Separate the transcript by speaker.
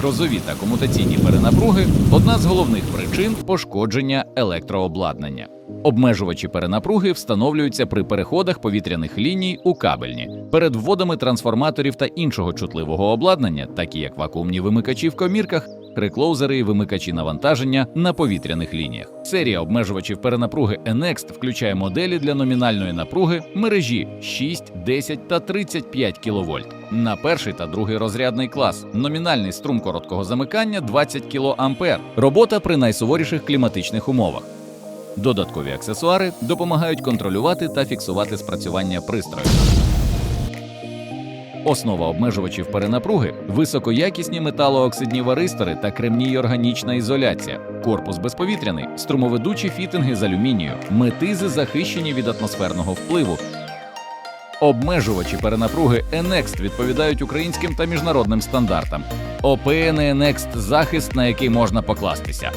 Speaker 1: Грозові та комутаційні перенапруги одна з головних причин пошкодження електрообладнання. Обмежувачі перенапруги встановлюються при переходах повітряних ліній у кабельні, перед вводами трансформаторів та іншого чутливого обладнання, такі як вакуумні вимикачі в комірках, реклоузери і вимикачі навантаження на повітряних лініях. Серія обмежувачів перенапруги Enext включає моделі для номінальної напруги мережі 6, 10 та 35 кВт. На перший та другий розрядний клас номінальний струм короткого замикання 20 кА. Робота при найсуворіших кліматичних умовах. Додаткові аксесуари допомагають контролювати та фіксувати спрацювання пристрою. Основа обмежувачів перенапруги високоякісні металооксидні варистори та кремній органічна ізоляція, корпус безповітряний, струмоведучі фітинги з алюмінію, метизи захищені від атмосферного впливу. Обмежувачі перенапруги Enext відповідають українським та міжнародним стандартам. ОПН Enext – захист, на який можна покластися.